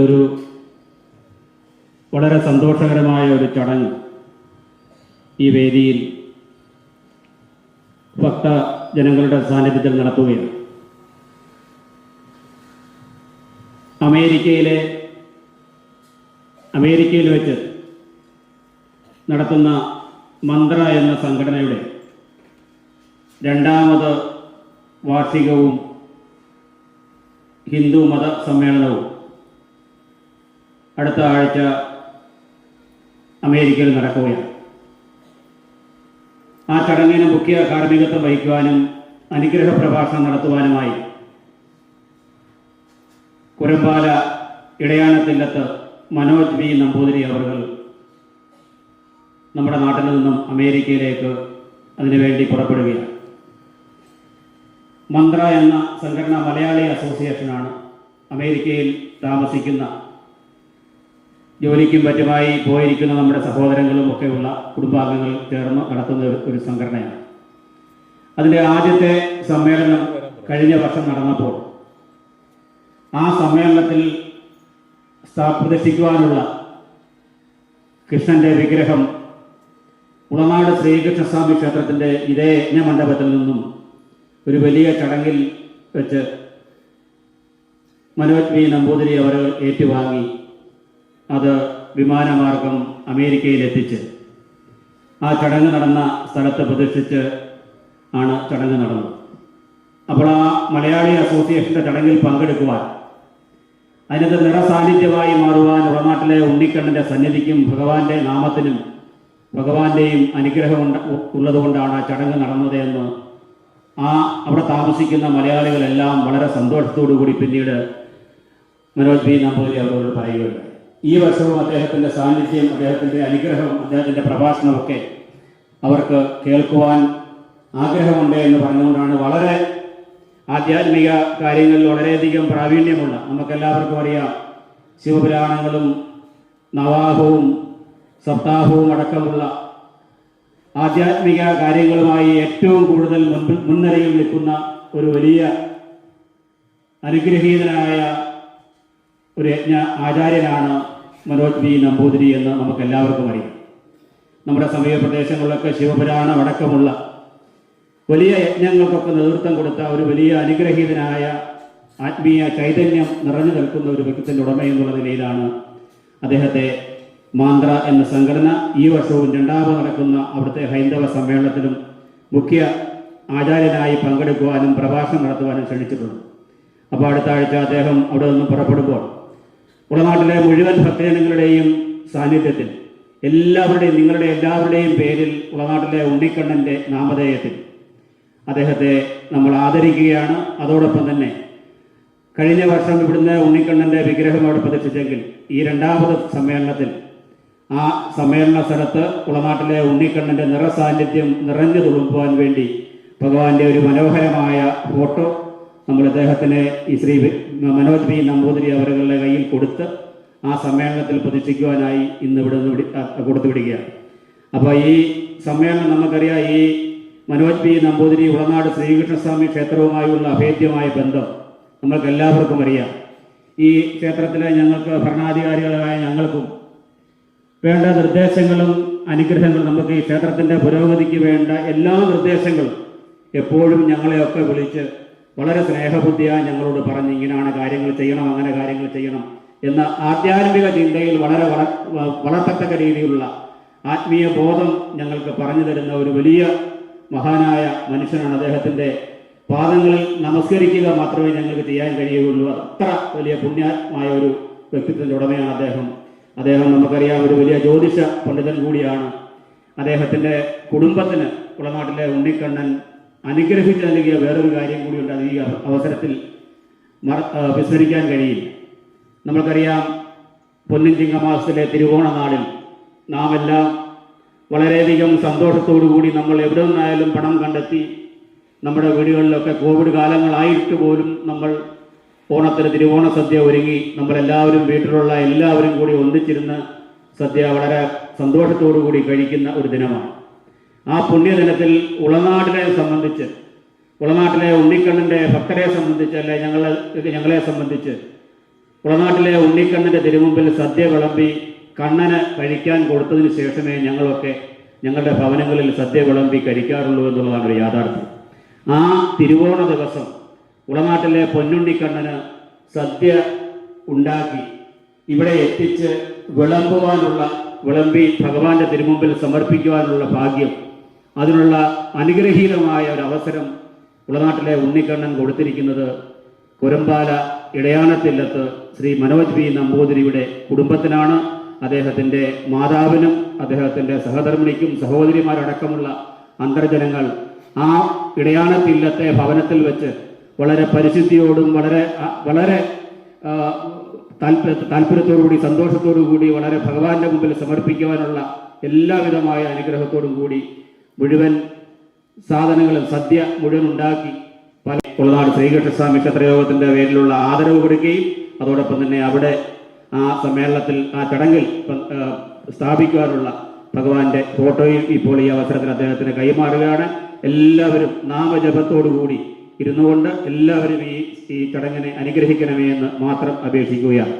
ഒരു വളരെ സന്തോഷകരമായ ഒരു ചടങ്ങ് ഈ വേദിയിൽ ഭക്ത ജനങ്ങളുടെ സാന്നിധ്യത്തിൽ നടത്തുകയാണ്. അമേരിക്കയിലെ അമേരിക്കയിൽ വെച്ച് നടത്തുന്ന മന്ത്ര എന്ന സംഘടനയുടെ രണ്ടാമത് വാർഷികവും ഹിന്ദു മത സമ്മേളനവും അടുത്ത ആഴ്ച അമേരിക്കയിൽ നടക്കുകയാണ്. ആ ചടങ്ങിന് മുഖ്യ കാർമ്മികത്വം വഹിക്കുവാനും അനുഗ്രഹ പ്രഭാഷണം നടത്തുവാനുമായി കുരമ്പാല ഇടയാനത്തിന്റെത്ത് മനോജ് വി. നമ്പൂതിരി അവർ നമ്മുടെ നാട്ടിൽ നിന്നും അമേരിക്കയിലേക്ക് അതിനുവേണ്ടി പുറപ്പെടുകയാണ്. മന്ത്ര എന്ന സംഘടന മലയാളി അസോസിയേഷനാണ് അമേരിക്കയിൽ താമസിക്കുന്ന ജോലിക്കും മറ്റുമായി പോയിരിക്കുന്ന നമ്മുടെ സഹോദരങ്ങളും ഒക്കെയുള്ള കുടുംബാംഗങ്ങൾ ചേർന്ന് നടത്തുന്ന ഒരു- സംഘടനയാണ്. അതിന്റെ ആദ്യത്തെ സമ്മേളനം കഴിഞ്ഞ വർഷം നടന്നപ്പോൾ ആ സമ്മേളനത്തിൽ പ്രദർശിക്കുവാനുള്ള കൃഷ്ണന്റെ വിഗ്രഹം ഉളനാട് ശ്രീകൃഷ്ണസ്വാമി ക്ഷേത്രത്തിന്റെ ഇതേ യജ്ഞമണ്ഡപത്തിൽ നിന്നും ഒരു വലിയ ചടങ്ങിൽ വെച്ച് മനോജ് വി നമ്പൂതിരി അവർ ഏറ്റുവാങ്ങി. അത് വിമാനമാർഗം അമേരിക്കയിൽ എത്തിച്ച് ആ ചടങ്ങ് നടന്ന സ്ഥലത്ത് പ്രതിഷ്ഠിച്ച് ആണ് ചടങ്ങ് നടന്നത്. അപ്പോൾ ആ മലയാളി അസോസിയേഷന്റെ ചടങ്ങിൽ പങ്കെടുക്കുവാൻ അതിനകത്ത് നിറസാന്നിധ്യമായി മാറുവാൻ ഉളനാട്ടിലെ ഉണ്ണിക്കണ്ണന്റെ സന്നിധിക്കും ഭഗവാന്റെ നാമത്തിനും ഭഗവാന്റെയും അനുഗ്രഹം ഉള്ളതുകൊണ്ടാണ് ആ ചടങ്ങ് നടന്നത് എന്ന് ആ അവിടെ താമസിക്കുന്ന മലയാളികളെല്ലാം വളരെ സന്തോഷത്തോടു കൂടി പിന്നീട് മനോജ് ബി നമ്പൂതിരി അവരോട് പറയുകയുണ്ടായി. ഈ വർഷവും അദ്ദേഹത്തിന്റെ സാന്നിധ്യം അദ്ദേഹത്തിന്റെ അനുഗ്രഹം അദ്ദേഹത്തിന്റെ പ്രഭാഷണമൊക്കെ അവർക്ക് കേൾക്കുവാൻ ആഗ്രഹമുണ്ട് എന്ന് പറഞ്ഞുകൊണ്ടാണ് വളരെ ആധ്യാത്മിക കാര്യങ്ങളിൽ വളരെയധികം പ്രാവീണ്യമുള്ള നമുക്കെല്ലാവർക്കും അറിയാം ശിവപുരാണങ്ങളും നവാഹവും സപ്താഹവും അടക്കമുള്ള ആധ്യാത്മിക കാര്യങ്ങളുമായി ഏറ്റവും കൂടുതൽ മുൻനിരയിൽ നിൽക്കുന്ന ഒരു വലിയ അനുഗ്രഹീതനായ ഒരു യജ്ഞ ആചാര്യനാണ് മനോജ് ബി നമ്പൂതിരി എന്ന് നമുക്ക് എല്ലാവർക്കും അറിയാം. നമ്മുടെ സമീപ പ്രദേശങ്ങളിലൊക്കെ ശിവപുരാണം അടക്കമുള്ള വലിയ യജ്ഞങ്ങൾക്കൊക്കെ നേതൃത്വം കൊടുത്ത ഒരു വലിയ അനുഗ്രഹീതനായ ആത്മീയ ചൈതന്യം നിറഞ്ഞു നിൽക്കുന്ന ഒരു വ്യക്തിത്വത്തിന്റെ ഉടമ എന്നുള്ള നിലയിലാണ് അദ്ദേഹത്തെ മാന്ത്ര എന്ന സംഘടന ഈ വർഷവും രണ്ടാമത് നടക്കുന്ന അവിടുത്തെ ഹൈന്ദവ സമ്മേളനത്തിലും മുഖ്യ ആചാര്യനായി പങ്കെടുക്കുവാനും പ്രഭാഷണം നടത്തുവാനും ക്ഷണിച്ചിട്ടുണ്ട് അപ്പോൾ അടുത്ത ആഴ്ച അദ്ദേഹം അവിടെ നിന്ന് പുറപ്പെടുമ്പോൾ ഉളനാട്ടിലെ മുഴുവൻ ഭക്തജനങ്ങളുടെയും സാന്നിധ്യത്തിൽ എല്ലാവരുടെയും നിങ്ങളുടെ എല്ലാവരുടെയും പേരിൽ ഉളനാട്ടിലെ ഉണ്ണിക്കണ്ണന്റെ നാമധേയത്തിൽ അദ്ദേഹത്തെ നമ്മൾ ആദരിക്കുകയാണ്. അതോടൊപ്പം തന്നെ കഴിഞ്ഞ വർഷം ഇവിടുന്ന് ഉണ്ണിക്കണ്ണന്റെ വിഗ്രഹം അവിടെ പ്രതിഷ്ഠിച്ചെങ്കിൽ ഈ രണ്ടാമത് സമ്മേളനത്തിൽ ആ സമ്മേളന സ്ഥലത്ത് ഉളനാട്ടിലെ ഉണ്ണിക്കണ്ണന്റെ നിറസാന്നിധ്യം നിറഞ്ഞു തുളുമ്പുവാൻ വേണ്ടി ഭഗവാന്റെ ഒരു മനോഹരമായ ഫോട്ടോ നമ്മൾ അദ്ദേഹത്തിന് ഈ ശ്രീ മനോജ് ബി നമ്പൂതിരി അവരുടെ കയ്യിൽ കൊടുത്ത് ആ സമ്മേളനത്തിൽ പ്രതിഷ്ഠിക്കുവാനായി ഇന്ന് ഇവിടെ നിന്ന് കൊടുത്തു വിടുകയാണ്. അപ്പോൾ ഈ സമ്മേളനം നമുക്കറിയാം ഈ മനോജ് ബി നമ്പൂതിരി ഉളനാട് ശ്രീകൃഷ്ണസ്വാമി ക്ഷേത്രവുമായുള്ള അഭേദ്യമായ ബന്ധം നമ്മൾക്ക് എല്ലാവർക്കും അറിയാം. ഈ ക്ഷേത്രത്തിലെ ഞങ്ങൾക്ക് ഭരണാധികാരികളായ ഞങ്ങൾക്കും വേണ്ട നിർദ്ദേശങ്ങളും അനുഗ്രഹങ്ങളും നമുക്ക് ഈ ക്ഷേത്രത്തിന്റെ പുരോഗതിക്ക് വേണ്ട എല്ലാ നിർദ്ദേശങ്ങളും എപ്പോഴും ഞങ്ങളെയൊക്കെ വിളിച്ച് വളരെ സ്നേഹബുദ്ധിയായി ഞങ്ങളോട് പറഞ്ഞ് ഇങ്ങനെയാണ് കാര്യങ്ങൾ ചെയ്യണം അങ്ങനെ കാര്യങ്ങൾ ചെയ്യണം എന്ന ആധ്യാത്മിക ചിന്തയിൽ വളരെ വള വളർത്തത്തക്ക രീതിയിലുള്ള ആത്മീയ ബോധം ഞങ്ങൾക്ക് പറഞ്ഞു തരുന്ന ഒരു വലിയ മഹാനായ മനുഷ്യനാണ് അദ്ദേഹത്തിന്റെ പാദങ്ങളിൽ നമസ്കരിക്കുക മാത്രമേ ഞങ്ങൾക്ക് ചെയ്യാൻ കഴിയുകയുള്ളൂ. അത്ര വലിയ പുണ്യമായ ഒരു വ്യക്തിത്വത്തിന്റെ ഉടമയാണ് അദ്ദേഹം. അദ്ദേഹം നമുക്കറിയാം ഒരു വലിയ ജ്യോതിഷ പണ്ഡിതൻ കൂടിയാണ്. അദ്ദേഹത്തിന്റെ കുടുംബത്തിന് കുളനാട്ടിലെ ഉണ്ണിക്കണ്ണൻ അനുഗ്രഹിച്ച് നൽകിയ വേറൊരു കാര്യം കൂടിയുണ്ട് അത് ഈ അവസരത്തിൽ മറ വിസ്മരിക്കാൻ കഴിയില്ല. നമുക്കറിയാം പൊന്നിൻ മാസത്തിലെ തിരുവോണ നാളിൽ നാം എല്ലാം വളരെയധികം കൂടി നമ്മൾ എവിടെ നിന്നായാലും പണം കണ്ടെത്തി നമ്മുടെ വീടുകളിലൊക്കെ കോവിഡ് കാലങ്ങളായിട്ട് പോലും നമ്മൾ ഓണത്തിന് തിരുവോണ സദ്യ ഒരുങ്ങി നമ്മളെല്ലാവരും വീട്ടിലുള്ള എല്ലാവരും കൂടി ഒന്നിച്ചിരുന്ന് സദ്യ വളരെ സന്തോഷത്തോടു കൂടി കഴിക്കുന്ന ഒരു ദിനമാണ്. ആ പുണ്യദിനത്തിൽ ഉളനാടിനെ സംബന്ധിച്ച് ഉളനാട്ടിലെ ഉണ്ണിക്കണ്ണിന്റെ ഭക്തരെ സംബന്ധിച്ച് അല്ലെ ഞങ്ങളെ ഞങ്ങളെ സംബന്ധിച്ച് ഉളനാട്ടിലെ ഉണ്ണിക്കണ്ണിന്റെ തിരുമുമ്പിൽ സദ്യ വിളമ്പി കണ്ണന് കഴിക്കാൻ കൊടുത്തതിന് ശേഷമേ ഞങ്ങളൊക്കെ ഞങ്ങളുടെ ഭവനങ്ങളിൽ സദ്യ വിളമ്പി കഴിക്കാറുള്ളൂ എന്നുള്ളതാണ് ഒരു യാഥാർത്ഥ്യം. ആ തിരുവോണ ദിവസം ഉളനാട്ടിലെ പൊന്നുണ്ണിക്കണ്ണന് സദ്യ ഉണ്ടാക്കി ഇവിടെ എത്തിച്ച് വിളമ്പുവാനുള്ള വിളമ്പി ഭഗവാന്റെ തിരുമുമ്പിൽ സമർപ്പിക്കുവാനുള്ള ഭാഗ്യം അതിനുള്ള അനുഗ്രഹീതമായ ഒരു അവസരം ഉളനാട്ടിലെ ഉണ്ണിക്കണ്ണൻ കൊടുത്തിരിക്കുന്നത് കുരമ്പാല ഇടയാനത്തില്ലത്ത് ശ്രീ മനോജ് പി നമ്പൂതിരിയുടെ കുടുംബത്തിനാണ്. അദ്ദേഹത്തിന്റെ മാതാവിനും അദ്ദേഹത്തിന്റെ സഹധർമ്മിണിക്കും സഹോദരിമാരടക്കമുള്ള അന്തർജനങ്ങൾ ആ ഇടയാനത്തില്ലത്തെ ഭവനത്തിൽ വെച്ച് വളരെ പരിശുദ്ധിയോടും വളരെ വളരെ താല്പര്യത്തോടുകൂടി സന്തോഷത്തോടു കൂടി വളരെ ഭഗവാന്റെ മുമ്പിൽ സമർപ്പിക്കുവാനുള്ള എല്ലാവിധമായ അനുഗ്രഹത്തോടും കൂടി മുഴുവൻ സാധനങ്ങളും സദ്യ മുഴുവൻ ഉണ്ടാക്കി പല കുളനാട് ശ്രീകൃഷ്ണസ്വാമി ക്ഷത്രയോഗത്തിന്റെ പേരിലുള്ള ആദരവ് കൊടുക്കുകയും അതോടൊപ്പം തന്നെ അവിടെ ആ സമ്മേളനത്തിൽ ആ ചടങ്ങിൽ സ്ഥാപിക്കുവാനുള്ള ഭഗവാന്റെ ഫോട്ടോയും ഇപ്പോൾ ഈ അവസരത്തിൽ അദ്ദേഹത്തിന് കൈമാറുകയാണ്. എല്ലാവരും നാമജപത്തോടു കൂടി ഇരുന്നുകൊണ്ട് എല്ലാവരും ഈ ഈ ചടങ്ങിനെ അനുഗ്രഹിക്കണമേ എന്ന് മാത്രം അപേക്ഷിക്കുകയാണ്.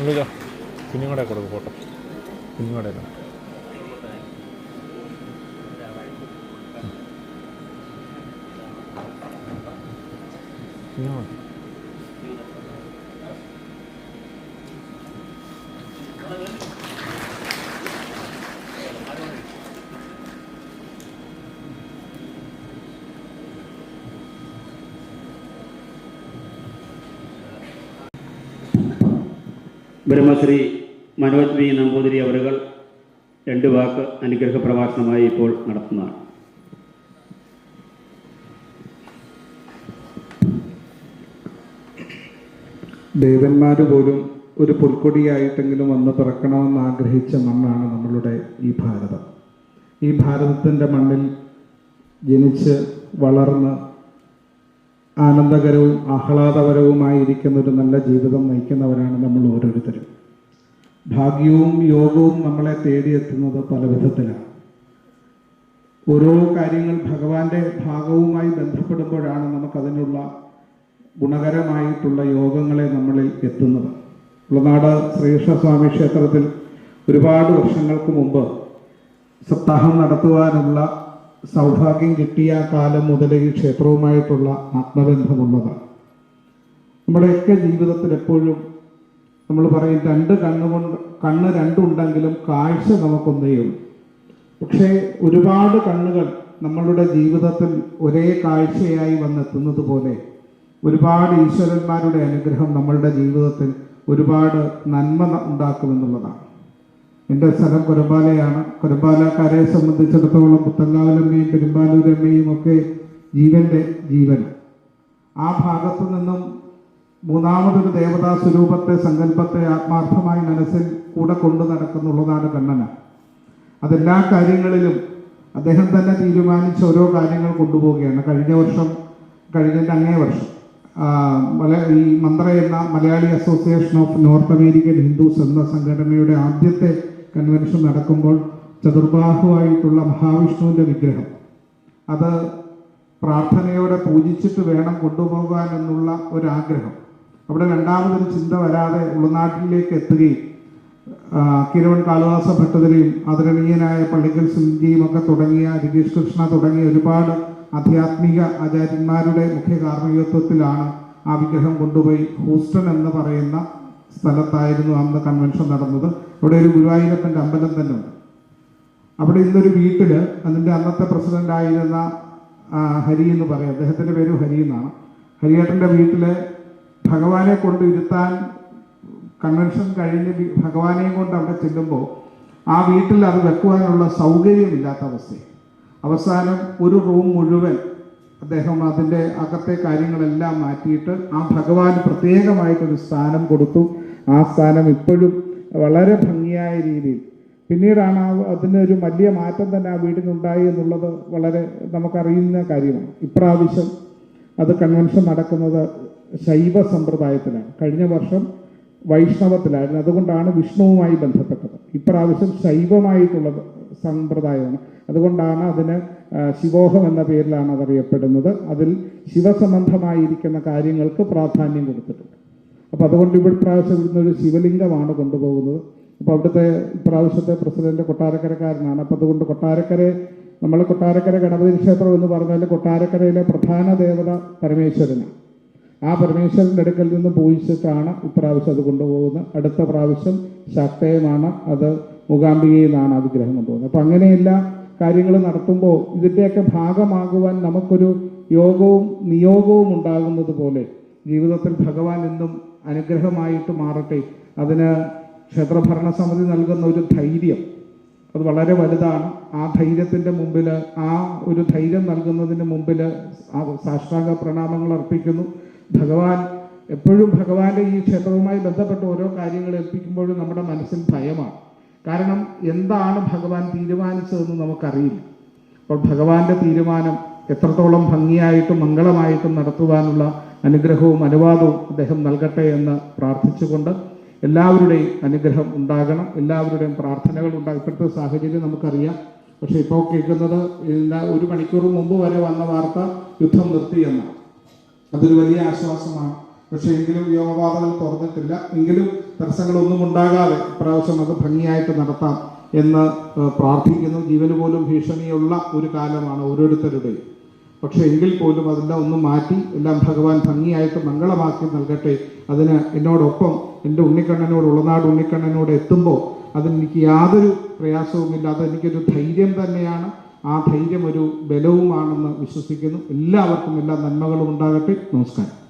വിളിച്ചോ കുഞ്ഞുങ്ങളുടെ കൊടുക്കും ഫോട്ടോ. കുഞ്ഞുങ്ങളുടെ കുഞ്ഞുങ്ങളുടെ. ബ്രഹ്മശ്രീ മനോജ് വി നമ്പൂതിരി അവരുകൾ രണ്ട് വാക്ക് അനുഗ്രഹ പ്രഭാഷണമായി ഇപ്പോൾ നടത്തുന്നതാണ്. ദേവന്മാർ പോലും ഒരു പുൽക്കൊടിയായിട്ടെങ്കിലും വന്ന് പിറക്കണമെന്ന് ആഗ്രഹിച്ച മണ്ണാണ് നമ്മളുടെ ഈ ഭാരതം. ഈ ഭാരതത്തിന്റെ മണ്ണിൽ ജനിച്ച് വളർന്ന് ആനന്ദകരവും ആഹ്ലാദകരവുമായിരിക്കുന്ന ഒരു നല്ല ജീവിതം നയിക്കുന്നവരാണ് നമ്മൾ ഓരോരുത്തരും. ഭാഗ്യവും യോഗവും നമ്മളെ തേടിയെത്തുന്നത് പല വിധത്തിലാണ്. ഓരോ കാര്യങ്ങൾ ഭഗവാന്റെ ഭാഗവുമായി ബന്ധപ്പെടുമ്പോഴാണ് നമുക്കതിനുള്ള ഗുണകരമായിട്ടുള്ള യോഗങ്ങളെ നമ്മളിൽ എത്തുന്നത്. ഉള്ളനാട് ശ്രീകൃഷ്ണസ്വാമി ക്ഷേത്രത്തിൽ ഒരുപാട് വർഷങ്ങൾക്ക് മുമ്പ് സപ്താഹം നടത്തുവാനുള്ള സൗഭാഗ്യം കിട്ടിയ കാലം മുതൽ ഈ ക്ഷേത്രവുമായിട്ടുള്ള ആത്മബന്ധമുള്ളതാണ് നമ്മുടെയൊക്കെ ജീവിതത്തിൽ എപ്പോഴും നമ്മൾ പറയും രണ്ട് കണ്ണുകൊണ്ട് കണ്ണ് രണ്ടുണ്ടെങ്കിലും കാഴ്ച നമുക്കൊന്നേ ഉള്ളൂ. പക്ഷേ ഒരുപാട് കണ്ണുകൾ നമ്മളുടെ ജീവിതത്തിൽ ഒരേ കാഴ്ചയായി വന്നെത്തുന്നത് പോലെ ഒരുപാട് ഈശ്വരന്മാരുടെ അനുഗ്രഹം നമ്മളുടെ ജീവിതത്തിൽ ഒരുപാട് നന്മ ഉണ്ടാക്കുമെന്നുള്ളതാണ്. എന്റെ സ്ഥലം കുരമ്പാലയാണ്. കുരമ്പാലക്കാരെ സംബന്ധിച്ചിടത്തോളം പുത്തങ്കാവലമ്മയും പെരുമ്പാലൂരമ്മയും ഒക്കെ ജീവന്റെ ജീവൻ ആ ഭാഗത്തു നിന്നും മൂന്നാമതൊരു ദേവതാ സ്വരൂപത്തെ സങ്കല്പത്തെ ആത്മാർത്ഥമായി മനസ്സിൽ കൂടെ കൊണ്ടു നടക്കുന്നുള്ളതാണ് കണ്ണന. അതെല്ലാ കാര്യങ്ങളിലും അദ്ദേഹം തന്നെ തീരുമാനിച്ച ഓരോ കാര്യങ്ങൾ കൊണ്ടുപോവുകയാണ്. കഴിഞ്ഞ വർഷം കഴിഞ്ഞതിന്റെ അങ്ങേ വർഷം ഈ മന്ത്ര എന്ന Malayali association of North American Hindus എന്ന സംഘടനയുടെ ആദ്യത്തെ കൺവെൻഷൻ നടക്കുമ്പോൾ ചതുർബാഹുവായിട്ടുള്ള മഹാവിഷ്ണുവിന്റെ വിഗ്രഹം. അത് പ്രാർത്ഥനയോടെ പൂജിച്ചിട്ട് വേണം കൊണ്ടുപോകാൻ എന്നുള്ള ഒരാഗ്രഹം. അവിടെ രണ്ടാമതൊരു ചിന്ത വരാതെ ഉൾനാട്ടിലേക്ക് എത്തുകയും ആ, കിരവൺ കാളിദാസ ഭട്ടതിരെയും ആദരണീയനായ പള്ളിക്കൽ സിംജിയും ഒക്കെ തുടങ്ങിയ രതീഷ് കൃഷ്ണ തുടങ്ങിയ ഒരുപാട് ആധ്യാത്മിക ആചാര്യന്മാരുടെ മുഖ്യ കാർമ്മികത്വത്തിലാണ് ആ വിഗ്രഹം കൊണ്ടുപോയി ഹൂസ്റ്റൺ എന്ന് പറയുന്ന സ്ഥലത്തായിരുന്നു അന്ന് കൺവെൻഷൻ നടന്നത്. അവിടെ ഒരു ഗുരുവായൂരപ്പന്റെ അമ്പലം തന്നെ ഉണ്ട്. അവിടെ ഇന്നൊരു വീട്ടിൽ അതിന്റെ അന്നത്തെ പ്രസിഡന്റ് ആയിരുന്ന ഹരി എന്ന് പറയും. അദ്ദേഹത്തിന്റെ പേര് ഹരി എന്നാണ്. ഹരിയേട്ടന്റെ വീട്ടിൽ ഭഗവാനെ കൊണ്ട് ഇരുത്താൻ കൺവെൻഷൻ കഴിഞ്ഞ് ഭഗവാനെയും കൊണ്ട് അവിടെ ചെല്ലുമ്പോൾ ആ വീട്ടിൽ അത് വെക്കുവാനുള്ള സൗകര്യമില്ലാത്ത അവസ്ഥയാണ് അവസാനം ഒരു റൂം മുഴുവൻ അദ്ദേഹം അതിന്റെ അകത്തെ കാര്യങ്ങളെല്ലാം മാറ്റിയിട്ട് ആ ഭഗവാന് പ്രത്യേകമായിട്ടൊരു സ്ഥാനം കൊടുത്തു. ആ സ്ഥാനം ഇപ്പോഴും വളരെ ഭംഗിയായ രീതിയിൽ. പിന്നീടാണ് അതിനൊരു വലിയ മാറ്റം തന്നെ ആ വീടിനുണ്ടായി എന്നുള്ളത് വളരെ നമുക്കറിയുന്ന കാര്യമാണ്. ഇപ്രാവശ്യം അത് കൺവെൻഷൻ നടക്കുന്നത് ശൈവ സമ്പ്രദായത്തിലാണ്. കഴിഞ്ഞ വർഷം വൈഷ്ണവത്തിലായിരുന്നു. അതുകൊണ്ടാണ് വിഷ്ണുവുമായി ബന്ധപ്പെട്ടത്. ഇപ്രാവശ്യം ശൈവമായിട്ടുള്ള സമ്പ്രദായമാണ്. അതുകൊണ്ടാണ് അതിന് ശിവോഹം എന്ന പേരിലാണ് അതറിയപ്പെടുന്നത്. അതിൽ ശിവസംബന്ധമായിരിക്കുന്ന കാര്യങ്ങൾക്ക് പ്രാധാന്യം കൊടുത്തിട്ടുണ്ട്. അപ്പോൾ അതുകൊണ്ട് ഇവിടെ പ്രാവശ്യം ഇവിടുന്ന് ഒരു ശിവലിംഗമാണ് കൊണ്ടുപോകുന്നത്. അപ്പോൾ അവിടുത്തെ ഇപ്രാവശ്യത്തെ പ്രസിഡന്റ് കൊട്ടാരക്കരക്കാരനാണ്. അപ്പോൾ അതുകൊണ്ട് കൊട്ടാരക്കര നമ്മൾ കൊട്ടാരക്കര ഗണപതി ക്ഷേത്രം എന്ന് പറഞ്ഞാൽ കൊട്ടാരക്കരയിലെ പ്രധാന ദേവത പരമേശ്വരനാണ്. ആ പരമേശ്വരന്റെ അടുക്കൽ നിന്ന് പൂജിച്ചിട്ടാണ് ഇപ്രാവശ്യം അത് കൊണ്ടുപോകുന്നത്. അടുത്ത പ്രാവശ്യം ശക്തയമാണ് അത് മൂകാംബികയിൽ നിന്നാണ് ആ വിഗ്രഹം കൊണ്ടുപോകുന്നത്. അപ്പം അങ്ങനെയെല്ലാ കാര്യങ്ങൾ നടത്തുമ്പോൾ ഇതിന്റെയൊക്കെ ഭാഗമാകുവാൻ നമുക്കൊരു യോഗവും നിയോഗവും ഉണ്ടാകുന്നത് പോലെ ജീവിതത്തിൽ ഭഗവാൻ എന്നും അനുഗ്രഹമായിട്ട് മാറട്ടെ. അതിന് ക്ഷേത്രഭരണ സമിതി നൽകുന്ന ഒരു ധൈര്യം അത് വളരെ വലുതാണ്. ആ ധൈര്യത്തിന്റെ മുമ്പിൽ ആ ഒരു ധൈര്യം നൽകുന്നതിന് മുമ്പിൽ ആ സാഷ്ടാംഗ പ്രണാമങ്ങൾ അർപ്പിക്കുന്നു. ഭഗവാൻ എപ്പോഴും ഭഗവാന്റെ ഈ ക്ഷേത്രവുമായി ബന്ധപ്പെട്ട് ഓരോ കാര്യങ്ങൾ ഏൽപ്പിക്കുമ്പോഴും നമ്മുടെ മനസ്സിൽ ഭയമാണ്. കാരണം എന്താണ് ഭഗവാൻ തീരുമാനിച്ചതെന്ന് നമുക്കറിയില്ല. അപ്പോൾ ഭഗവാന്റെ തീരുമാനം എത്രത്തോളം ഭംഗിയായിട്ടും മംഗളമായിട്ടും നടത്തുവാനുള്ള അനുഗ്രഹവും അനുവാദവും അദ്ദേഹം നൽകട്ടെ എന്ന് പ്രാർത്ഥിച്ചുകൊണ്ട് എല്ലാവരുടെയും അനുഗ്രഹം ഉണ്ടാകണം. എല്ലാവരുടെയും പ്രാർത്ഥനകൾ ഉണ്ടാകും ഇപ്പോഴത്തെ സാഹചര്യം നമുക്കറിയാം. പക്ഷേ ഇപ്പോൾ കേൾക്കുന്നത് ഇന്ന് ഒരു മണിക്കൂർ മുമ്പ് വരെ വന്ന വാർത്ത യുദ്ധം നിർത്തിയെന്നാണ് അതൊരു വലിയ ആശ്വാസമാണ്. പക്ഷേ എങ്കിലും വ്യോമപാതകൾ തുറന്നിട്ടില്ല. എങ്കിലും തടസ്സങ്ങളൊന്നും ഉണ്ടാകാതെ ഇപ്രാവശ്യം അത് ഭംഗിയായിട്ട് നടത്താം എന്ന് പ്രാർത്ഥിക്കുന്നു. ജീവന് പോലും ഭീഷണിയുള്ള ഒരു കാലമാണ് ഓരോരുത്തരുടെയും. പക്ഷെ എങ്കിൽ പോലും അതെല്ലാം ഒന്ന് മാറ്റി എല്ലാം ഭഗവാൻ ഭംഗിയായിട്ട് മംഗളമാക്കി നൽകട്ടെ. അതിന് എന്നോടൊപ്പം എന്റെ ഉണ്ണിക്കണ്ണനോട് ഉളനാട് ഉണ്ണിക്കണ്ണനോട് എത്തുമ്പോൾ അതെനിക്ക് യാതൊരു പ്രയാസവുമില്ല. അതെനിക്കൊരു ധൈര്യം തന്നെയാണ്. ആ ധൈര്യം ഒരു ബലവുമാണെന്ന് വിശ്വസിക്കുന്നു. എല്ലാവർക്കും എല്ലാ നന്മകളും ഉണ്ടാകട്ടെ. നമസ്കാരം.